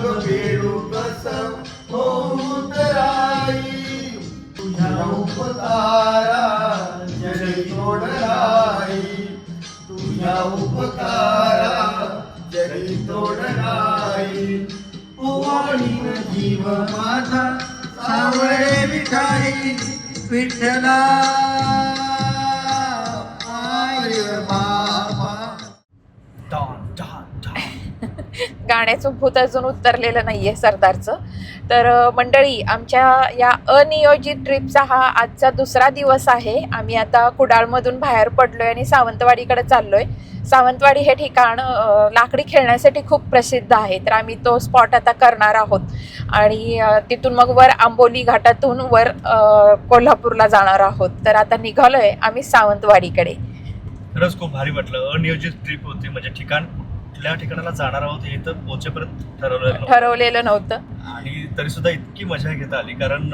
तू आई कस पाग गाण्याचं भूत अजून उतरलेलं नाही आहे सरदारचं. तर मंडळी आमच्या या अनियोजित ट्रिपचा हा आजचा दुसरा दिवस आहे. आम्ही आता कुडाळमधून बाहेर पडलो आहे आणि सावंतवाडीकडे चाललो आहे सावंतवाडी हे ठिकाण लाकडी खेळण्यासाठी खूप प्रसिद्ध आहे. तर आम्ही तो स्पॉट आता करणार आहोत. आणि तिथून मग वर आंबोली घाटातून वर कोल्हापूरला जाणार आहोत. तर आता निघालोय आम्ही सावंतवाडीकडे. खरंच खूप भारी वाटलं. अनियोजित ट्रिप होती म्हणजे ठिकाण कुठल्या ठिकाणाला जाणार आहोत हे तर पोहोचेपर्यंत ठरवलं. ठरवलेलं नव्हतं. आणि तरी सुद्धा इतकी मजा घेता आली कारण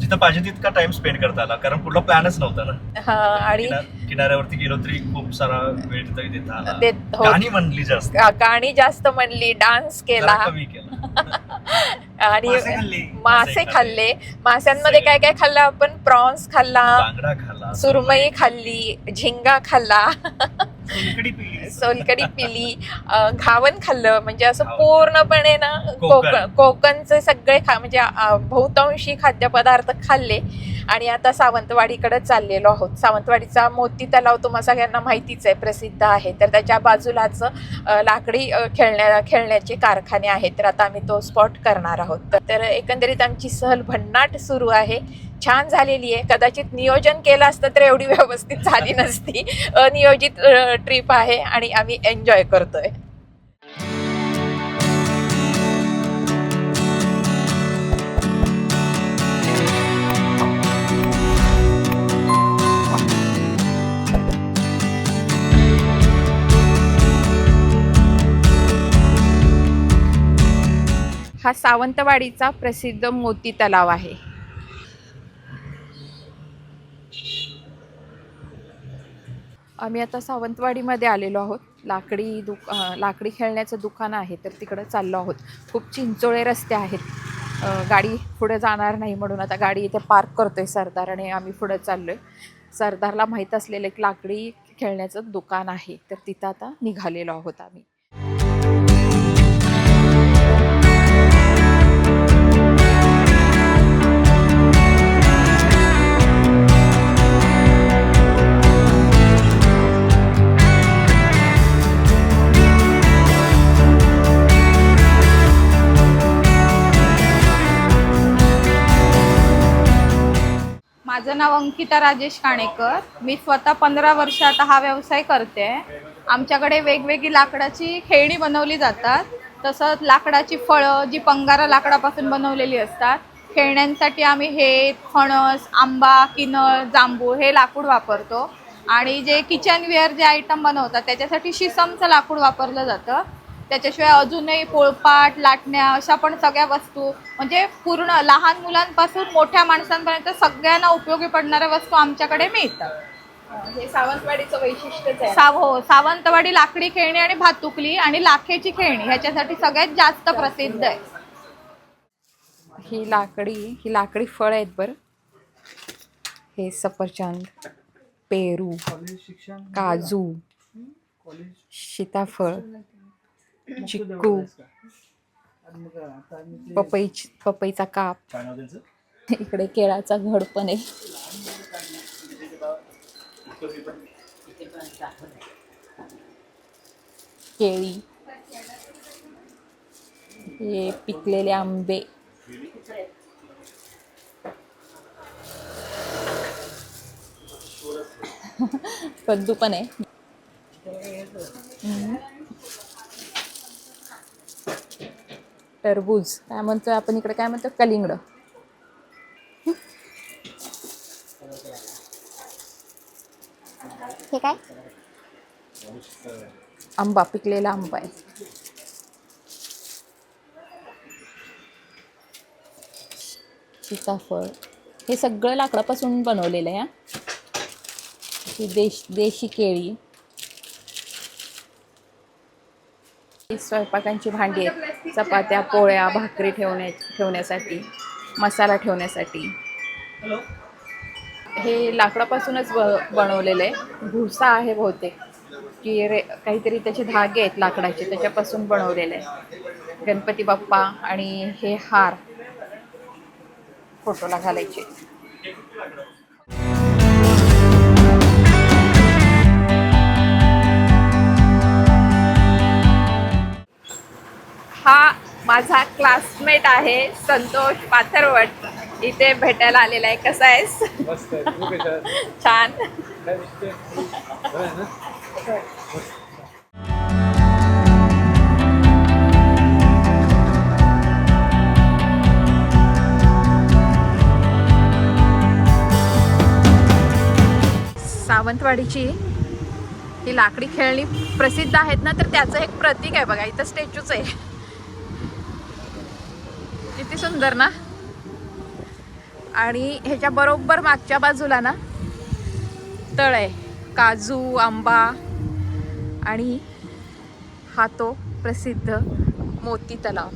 जिथं पाहिजे तितका टाइम स्पेंड करता आला कारण पुढला प्लॅनच नव्हता ना. आणि किना- किनाऱ्यावरती गेलो तरी खूप सारा वेळ तरी देता आला. हो. गाणी म्हणली जास्त. गाणी जास्त म्हणली डान्स केला. जरा कमी केला. आणि मासे खाल्ले. माशांमध्ये काय काय खाल्लं? आपण प्रॉन्स खाल्ला सुरमई. खाल्ली झिंगा खाल्ला. सोलकडी पिली. घावन खाल्लं म्हणजे असं. पूर्णपणे ना कोकण. कोकण कोकणचे सगळे खा म्हणजे बहुतांशी खाद्यपदार्थ खाल्ले आणि आता सावंतवाडीकडे चाललेलो आहोत. सावंतवाडीचा मोती तलाव तुम्हा सगळ्यांना माहितीच आहे प्रसिद्ध आहे. तर त्याच्या बाजूलाच लाकडी खेळण्या खेळण्याचे कारखाने आहेत. तर आता आम्ही तो स्पॉट करणार आहोत. तर एकंदरीत आमची सहल भन्नाट सुरू आहे. छान झालेली आहे. कदाचित नियोजन केलं असतं तर एवढी व्यवस्थित झाली नसती. अनियोजित ट्रिप आहे आणि आम्ही एन्जॉय करतोय. हा सावंतवाडीचा प्रसिद्ध मोती तलाव आहे. आम्ही आता सावंतवाडीमध्ये आलेलो आहोत. लाकडी दुक लाकडी खेळण्याचं दुकान आहे तर तिकडं चाललो आहोत. खूप चिंचोळे रस्ते आहेत. गाडी पुढे जाणार नाही म्हणून आता गाडी इथे पार्क करतोय सरदार आणि आम्ही पुढं चाललो आहे सरदारला माहीत असलेलं एक लाकडी खेळण्याचं दुकान आहे तर तिथं आता निघालेलो आहोत आम्ही. नाव अंकिता राजेश काणेकर. मी स्वतः पंधरा वर्ष आता हा व्यवसाय करते. आमच्याकडे वेगवेगळी लाकडाची खेळणी बनवली जातात. तसंच लाकडाची फळं जी पंगारा लाकडापासून बनवलेली असतात खेळण्यांसाठी आम्ही हे फणस आंबा किनळ जांभूळ हे लाकूड वापरतो. आणि जे किचन वेअर जे आयटम बनवतात त्याच्यासाठी शिसमचं लाकूड वापरलं जातं. त्याच्याशिवाय अजूनही पोळपाट लाटण्या अशा पण सगळ्या वस्तू म्हणजे पूर्ण लहान मुलांपासून मोठ्या माणसांपर्यंत सगळ्यांना उपयोगी पडणाऱ्या वस्तू आमच्याकडे मिळतात. हे सावंतवाडीचं वैशिष्ट्यच आहे. साव हो सावंतवाडी लाकडी खेळणी आणि भातुकली आणि लाखेची खेळणी ह्याच्यासाठी सगळ्यात जास्त प्रसिद्ध आहे. ही लाकडी ही लाकडी फळ आहेत बरं. हे सफरचंद पेरू काजू सीताफळ चिक्कू. पपई पपईचा काप. इकडे केळाचा घड पण आहे. केळी. हे पिकलेले आंबे. कद्दू पण आहे. टरबूज. काय म्हणतोय आपण इकडे? काय म्हणतो? कलिंगड. हे काय? आंबा पिकलेला आंबा आहे. सीताफळ. हे सगळं लाकडापासून बनवलेलं आहे देश देशी केळी ही स्वयंपाकांची भांडी आहेत. चपात्या पोळ्या भाकरी ठेवण्या ठेवण्यासाठी मसाला ठेवण्यासाठी. हे लाकडापासूनच ब बनवलेलं आहे. भुसा आहे बहुतेक. की रे काहीतरी त्याचे धागे आहेत लाकडाचे त्याच्यापासून बनवलेले आहे. गणपती बाप्पा आणि हे हार फोटोला घालायचे. हा माझा क्लासमेट आहे संतोष पाथरवट इथे भेटायला आलेला आहे. कसा आहेस? छान? सावंतवाडीची ही लाकडी खेळणी प्रसिद्ध आहेत ना तर त्याचं एक प्रतीक आहे बघा. इथं स्टॅच्यूच आहे. किती सुंदर ना? आणि ह्याच्या बरोबर मागच्या बाजूला ना तळ आहे. काजू आंबा आणि हा तो प्रसिद्ध मोती तलाव.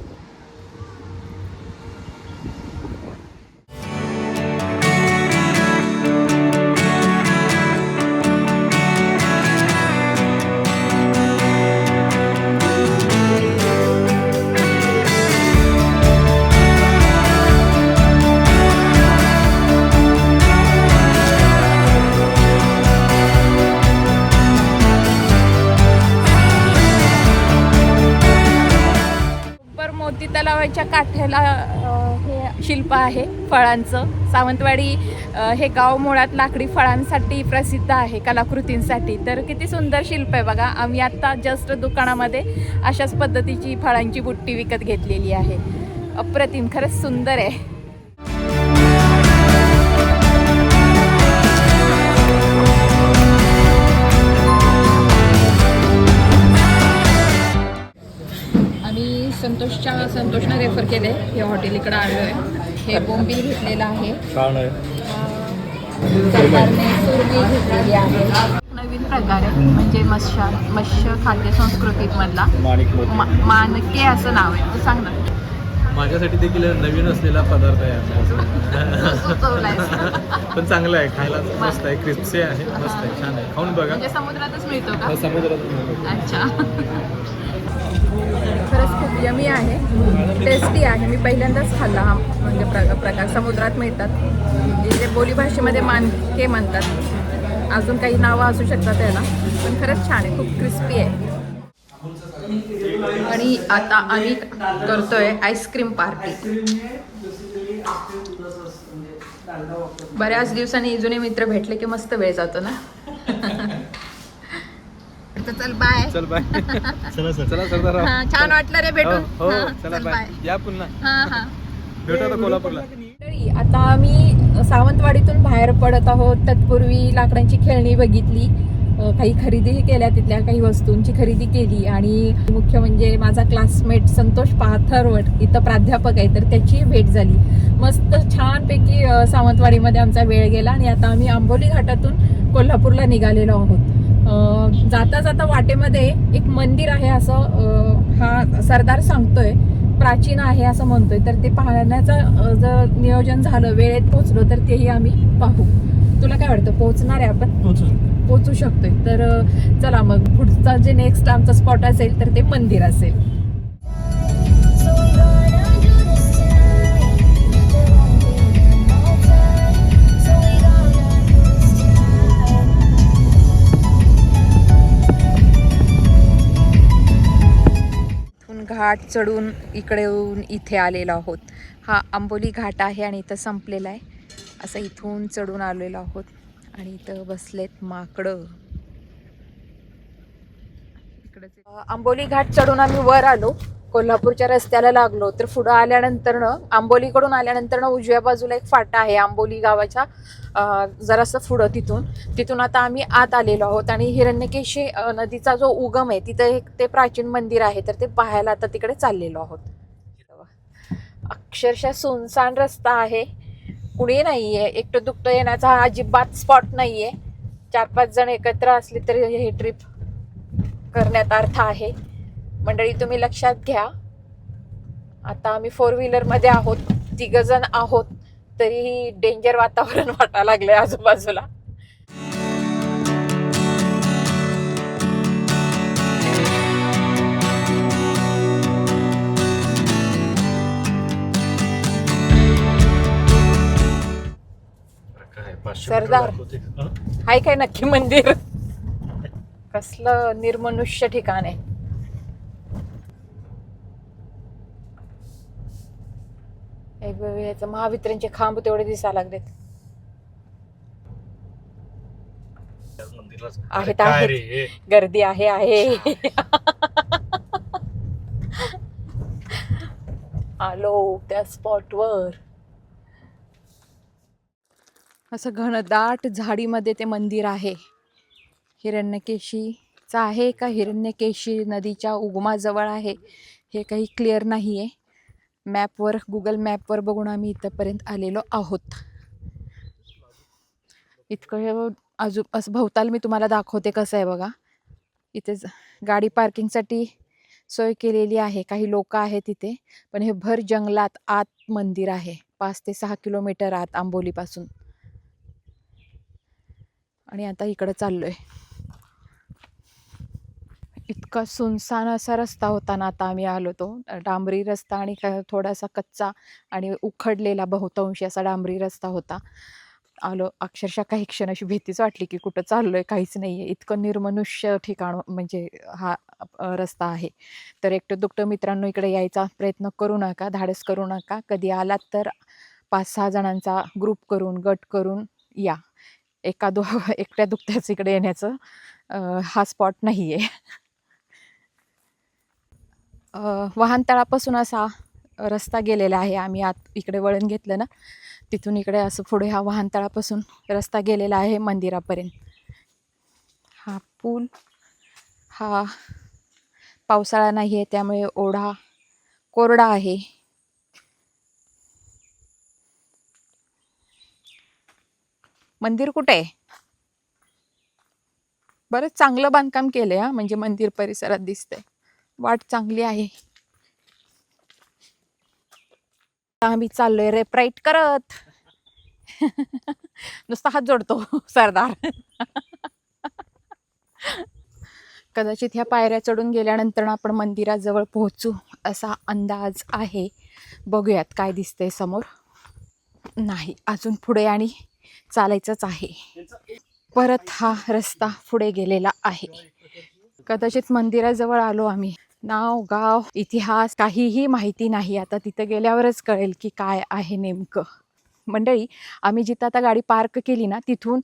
तलावाच्या हे शिल्प आहे फळांचं. सावंतवाडी हे गाव मुळात लाकडी फळांसाठी प्रसिद्ध आहे कलाकृतींसाठी. तर किती सुंदर शिल्प आहे बघा. आम्ही आत्ता जस्ट दुकानामध्ये अशाच पद्धतीची फळांची बुट्टी विकत घेतलेली आहे. अप्रतिम खरंच सुंदर आहे. संतोषच्या संतोषनं रेफर केले हे हॉटेल इकडं आलो आहे. हे बोंबील घेतलेलं आहे. छान आहे. सरकारने सुरमई घेतलेली आहे. नवीन प्रकार आहे म्हणजे मत्स्य मत्स्य खाद्य संस्कृतीत मधला माणिक मोती. मा- मानके असं नाव आहे. तू सांग ना. माझ्यासाठी देखील नवीन असलेला पदार्थ आहे. पण चांगला आहे खायला मस्त. आहे क्रिस्पी आहे मस्त आहे छान आहे. खाऊन बघा. म्हणजे समुद्रातच मिळतो का? हा समुद्रात अच्छा. खरंच खूप यमी आहे. टेस्टी आहे. मी पहिल्यांदाच खाल्ला हा म्हणजे प्र प्रकार. समुद्रात मिळतात. जे बोली भाषेमध्ये मानके म्हणतात. अजून काही नावं असू शकतात याला. पण खरंच छान आहे. खूप क्रिस्पी आहे. आणि आता आम्ही करतोय आईस्क्रीम पार्टी बऱ्याच दिवसांनी जुने मित्र भेटले की मस्त वेळ जातो ना? तर चल बाय. चल बाय. चला सर. चला सरदार हा, छान वाटलं रे भेटून. हो हो, हा, चला बाय. या पुन्हा. हा हा. भेटू आता कोल्हापूरला. मंडळी, आता आम्ही सावंतवाडीतून बाहेर पडत आहोत. तत्पूर्वी लाकडांची खेळणी बघितली. अ, काही खरेदीही केल्या तिथल्या काही वस्तूंची खरेदी केली. आणि मुख्य म्हणजे माझा क्लासमेट संतोष पाथरवट इथं प्राध्यापक आहे तर त्याची भेट झाली. मस्त छानपैकी अ, सावंतवाडीमध्ये आमचा वेळ गेला. आणि आता आम्ही आंबोली घाटातून कोल्हापूरला निघालेलो आहोत. जाता जाता वाटेमध्ये एक मंदिर आहे असं हा सरदार सांगतोय प्राचीन आहे असं म्हणतोय. तर ते पाहण्याचं जर नियोजन झालं वेळेत पोहोचलो तर तेही आम्ही पाहू. तुला काय वाटतं पोहोचणार आहे आपण? पोहोचू शकतोय. तर चला मग पुढचा जे नेक्स्ट आमचा स्पॉट असेल तर ते मंदिर असेल. घाट चढून इकडे येऊन इथे आलेलो आहोत. हा आंबोली घाट आहे आणि इथं संपलेला आहे. असं इथून चढून आलेलो आहोत आणि इथं बसलेत माकडं. इकडे आंबोली घाट चढून आम्ही वर आलो. कोल्हापूरच्या रस्त्याला लागलो तर पुढं आल्यानंतरनं आंबोलीकडून आल्यानंतरनं उजव्या बाजूला एक फाटा आहे आंबोली गावाच्या जरासं पुढं तिथून. तिथून आता आम्ही आत आलेलो आहोत आणि हिरण्यकेशी नदीचा जो उगम आहे तिथं एक ते प्राचीन मंदिर आहे तर ते पाहायला आता तिकडे चाललेलो आहोत. अक्षरशः सुनसान रस्ता आहे. कुणी आहे एकटं दुकटं येण्याचा हा अजिबात स्पॉट नाही आहे चार पाच जण एकत्र असले तरी हे ट्रिप करण्यात अर्थ आहे. मंडळी तुम्ही लक्षात घ्या. आता आम्ही फोर व्हीलरमध्ये आहोत. तिघ जण आहोत. तरीही डेंजर वातावरण वाटायला लागलंय आजूबाजूला. काय पाचशे सरदार. हाय काय नक्की मंदिर? कसलं निर्मनुष्य ठिकाण आहे. एक वेळ याचं महावितरणचे खांब तेवढे दिसायला लागलेत. आहेत, काय आहेत. रे? हे? गर्दी आहे आहे. आलो त्या स्पॉटवर. असं घनदाट झाडीमध्ये ते मंदिर आहे. हिरण्यकेशीचं आहे का? हिरण्यकेशी नदीच्या उगमाजवळ आहे. हे काही क्लिअर नाही आहे मॅपवर गुगल मॅपवर बघून आम्ही इथंपर्यंत आलेलो आहोत. इतकं अजून असं भोवताल मी तुम्हाला दाखवते कसं आहे बघा. इथे ज- गाडी पार्किंगसाठी सोय केलेली आहे. काही लोक आहेत तिथे पण हे भर जंगलात आत मंदिर आहे. पाच ते सहा किलोमीटर आत आंबोलीपासून. आणि आता इकडं चाललो आहे इतका सुनसान असा रस्ता होता ना आता आम्ही आलो तो. डांबरी रस्ता आणि थोडासा कच्चा आणि उखडलेला बहुतांशी असा डांबरी रस्ता होता. आलो अक्षरशः काही क्षण अशी भीतीच वाटली की कुठं चाललो आहे काहीच नाही आहे इतकं निर्मनुष्य ठिकाण म्हणजे हा रस्ता आहे. तर एकटं दुकटं मित्रांनो इकडे यायचा प्रयत्न करू नका धाडस करू नका. कधी आलात तर पाच सहा जणांचा ग्रुप करून गट करून या. एका दो एकट्या दुकट्याच इकडे येण्याचं हा स्पॉट नाही आहे वाहनतळापासून असा रस्ता गेलेला आहे. आम्ही आत इकडे वळण घेतलं ना तिथून इकडे असं पुढे हा वाहनतळापासून रस्ता गेलेला आहे मंदिरापर्यंत. हा पूल हा पावसाळा नाही आहे त्यामुळे ओढा कोरडा आहे. मंदिर कुठे आहे? बरंच चांगलं बांधकाम केलं आहे म्हणजे मंदिर परिसरात दिसतंय. वाट चांगली आहे. आता आम्ही चाललोय रेप राईट करत. नुसता हात जोडतो सरदार. कदाचित ह्या पायऱ्या चढून गेल्यानंतर आपण मंदिराजवळ पोहोचू असा अंदाज आहे. बघूयात काय दिसतंय समोर. नाही अजून पुढे आणि चालायचंच आहे. परत हा रस्ता पुढे गेलेला आहे. कदाचित मंदिराजवळ आलो आम्ही. नाव गाव इतिहास काहीही माहिती नाही. आता तिथं गेल्यावरच कळेल की काय आहे नेमकं. मंडळी आम्ही जिथं आता गाडी पार्क केली ना तिथून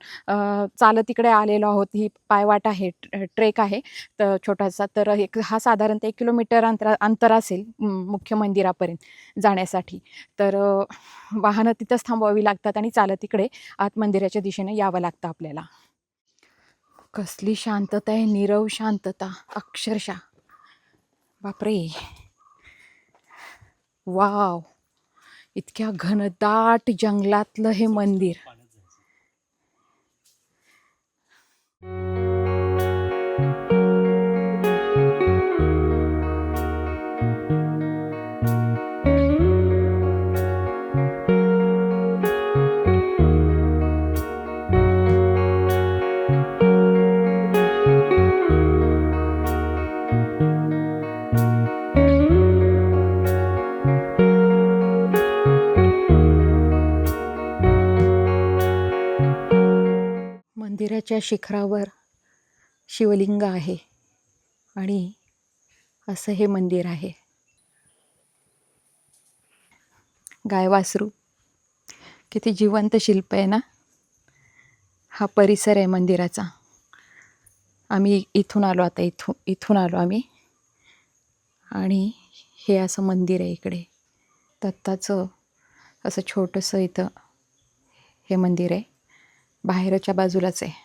चालत तिकडे आलेलो आहोत. ही पायवाट आहे ट्रेक आहे तर छोटासा. तर एक हा साधारणतः एक किलोमीटर अंतरा अंतर असेल मुख्य मंदिरापर्यंत जाण्यासाठी. तर वाहनं तिथंच थांबवावी लागतात आणि चालत तिकडे आत मंदिराच्या दिशेने यावं लागतं आपल्याला. कसली शांतता आहे नीरव शांतता अक्षरशः. बापरे. वाव. इतक्या घनदाट जंगलातलं हे मंदिर. शिखरावर शिवलिंग आहे आणि असं हे मंदिर आहे. गायवासरू किती जिवंत शिल्प आहे ना? हा परिसर आहे मंदिराचा. आम्ही इथून आलो आता इथून इथून आलो आम्ही. आणि हे असं मंदिर आहे इकडे. दत्ताचं असं छोटंसं इथं हे मंदिर आहे. बाहेरच्या बाजूलाच आहे.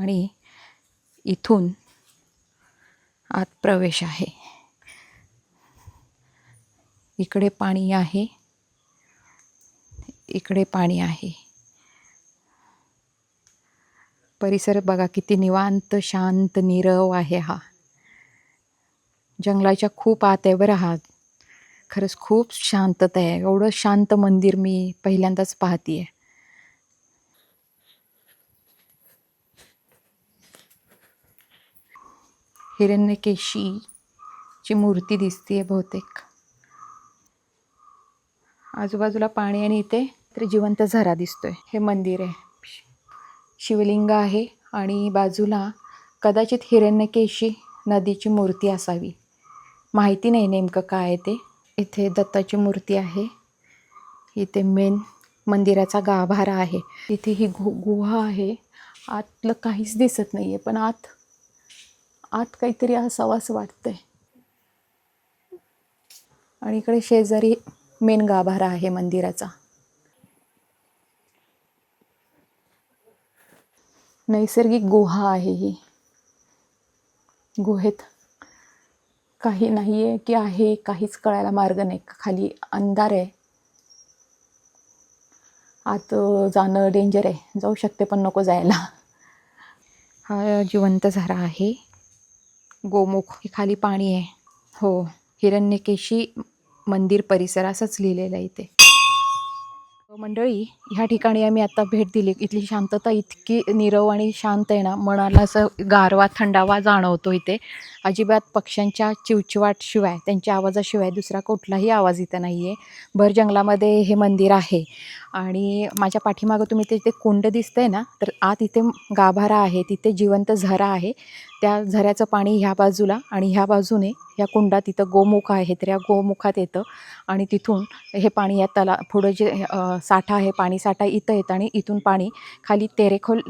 आणि इथून आत प्रवेश आहे. इकडे पाणी आहे. इकडे पाणी आहे. परिसर बघा किती निवांत शांत नीरव आहे हा. जंगलाच्या खूप आत आहे बरं हा. खरंच खूप शांतता आहे. एवढं शांत मंदिर मी पहिल्यांदाच पाहते आहे हिरण्यकेशीची मूर्ती दिसतीये बहुतेक. आजूबाजूला पाणी आणि इथे तर जिवंत झरा दिसतोय. हे मंदिर आहे. शिवलिंग आहे आणि बाजूला कदाचित हिरण्यकेशी नदीची मूर्ती असावी. माहिती नाही नेमकं काय आहे ते. इथे दत्ताची मूर्ती आहे. इथे मेन मंदिराचा गाभारा आहे. इथे ही गु गुहा आहे. आतलं काहीच दिसत नाही आहे पण आत आत काहीतरी असावं असं वाटतंय. आणि इकडे शेजारी मेन गाभारा आहे मंदिराचा. नैसर्गिक गुहा आहे ही. गुहेत काही नाही आहे की आहे काहीच कळायला मार्ग नाही. खाली अंधार आहे. आत जाणं डेंजर आहे. जाऊ शकते पण नको जायला. हा जिवंत झरा आहे. गोमुख. हे खाली पाणी आहे. हो. हिरण्यकेशी मंदिर परिसर असंच लिहिलेलं आहे इथे. मंडळी ह्या ठिकाणी आम्ही आता भेट दिली. इथली शांतता इतकी निरव आणि शांत आहे ना मनाला असं गारवा थंडावा जाणवतो इथे. अजिबात पक्ष्यांच्या चिवचिवाटशिवाय त्यांच्या आवाजाशिवाय दुसरा कुठलाही आवाज इथं नाही आहे भर जंगलामध्ये हे मंदिर आहे. आणि माझ्या पाठीमागं तुम्ही ते ते कुंड आहे ना तर आत इथे गाभारा आहे तिथे जिवंत झरा आहे. त्या झऱ्याचं पाणी ह्या बाजूला आणि ह्या बाजूने ह्या कुंडात इथं गोमुख आहे तर या गोमुखात येतं आणि तिथून हे पाणी या तला पुढं जे साठा आहे पाणी साठा इथं येतं आणि इथून पाणी खाली तेरेखोल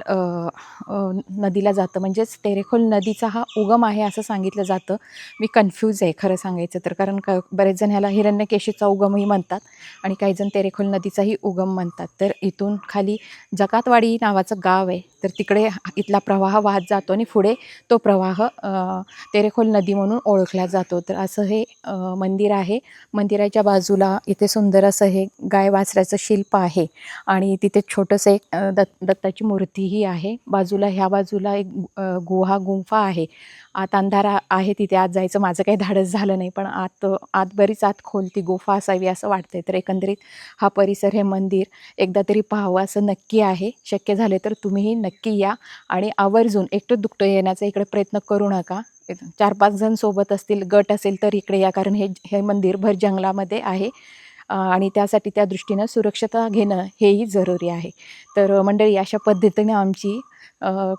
नदीला जातं. म्हणजेच तेरेखोल नदीचा हा उगम आहे असं सांगितलं जातं. मी कन्फ्यूज आहे खरं सांगायचं तर कारण क बरेच जण ह्याला हिरण्यकेशीचा उगमही म्हणतात आणि काही जण तेरेखोल नदीचाही उगम म्हणतात. तर इथून खाली जकातवाडी नावाचं गाव आहे. तर तिकडे इथला प्रवाह वाहत जातो आणि पुढे तो प्रवाह तेरेखोल नदी म्हणून ओळखला जातो. तर असं हे मंदिर आहे. मंदिराच्या बाजूला इथे सुंदर असं हे गाय वासऱ्याचं शिल्प आहे. आणि तिथे छोटंसं एक दत् दत्ताची मूर्तीही आहे. बाजूला ह्या बाजूला एक गुहा गुंफा आहे. आत अंधारा आहे तिथे. आत जायचं माझं काही धाडस झालं नाही पण आत आत बरीच आत खोल ती गुफा असावी असं वाटतंय. तर एकंदरीत हा परिसर हे मंदिर एकदा तरी पाहावं असं नक्की आहे. शक्य झाले तर तुम्हीही नक्की या आणि आवर्जून एकटं दुकटं येण्याचा इकडे प्रयत्न करू नका. चार पाच जण सोबत असतील गट असेल तर इकडे या कारण हे हे मंदिर भर जंगलामध्ये आहे. आणि त्यासाठी त्या दृष्टीनं सुरक्षता घेणं हेही जरुरी आहे. तर मंडळी अशा पद्धतीने आमची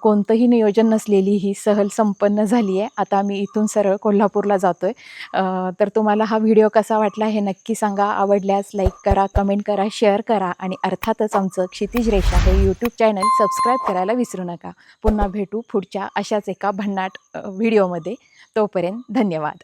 कोणतंही नियोजन नसलेली ही सहल संपन्न झाली आहे. आता आम्ही इथून सरळ कोल्हापूरला जातो आहे तर तुम्हाला हा व्हिडिओ कसा वाटला हे नक्की सांगा. आवडल्यास लाईक करा कमेंट करा शेअर करा आणि अर्थातच आमचं क्षितिज रेषा हे यूट्यूब चॅनल सबस्क्राईब करायला विसरू नका. पुन्हा भेटू पुढच्या अशाच एका भन्नाट व्हिडिओमध्ये. तोपर्यंत धन्यवाद.